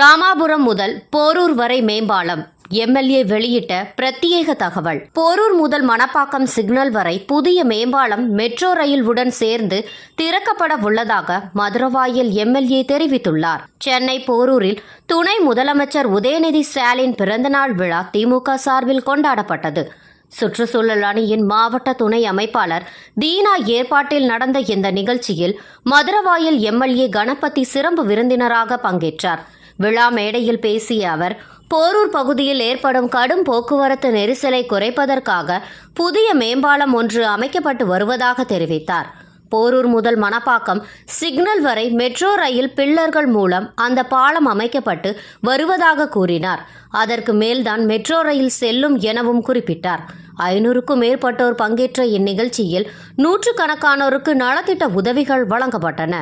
ராமாபுரம் முதல் போரூர் வரை மேம்பாலம். எம்எல்ஏ வெளியிட்ட பிரத்யேக தகவல். போரூர் முதல் மணப்பாக்கம் சிக்னல் வரை புதிய மேம்பாலம் மெட்ரோ ரயில் உடன் சேர்ந்து திறக்கப்பட உள்ளதாக மதுரவாயில் எம்எல்ஏ தெரிவித்துள்ளார். சென்னை போரூரில் துணை முதலமைச்சர் உதயநிதி ஸ்டாலின் பிறந்தநாள் விழா திமுக சார்பில் கொண்டாடப்பட்டது. சுற்றுச்சூழல் அணியின் மாவட்ட துணை அமைப்பாளர் தீனா ஏற்பாட்டில் நடந்த இந்த நிகழ்ச்சியில் மதுரவாயல் எம்எல்ஏ கணபதி சிறப்பு விருந்தினராக பங்கேற்றார். விழா மேடையில் பேசிய அவர் போரூர் பகுதியில் ஏற்படும் கடும் போக்குவரத்து நெரிசலை குறைப்பதற்காக புதிய மேம்பாலம் ஒன்று அமைக்கப்பட்டு வருவதாக தெரிவித்தார். போரூர் முதல் மணப்பாக்கம் சிக்னல் வரை மெட்ரோ ரயில் பில்லர்கள் மூலம் அந்த பாலம் அமைக்கப்பட்டு வருவதாக கூறினார். அதற்கு மேல்தான் மெட்ரோ ரயில் செல்லும் எனவும் குறிப்பிட்டார். ஐநூறுக்கும் மேற்பட்டோர் பங்கேற்ற இந்நிகழ்ச்சியில் நூற்றுக்கணக்கானோருக்கு நலத்திட்ட உதவிகள் வழங்கப்பட்டன.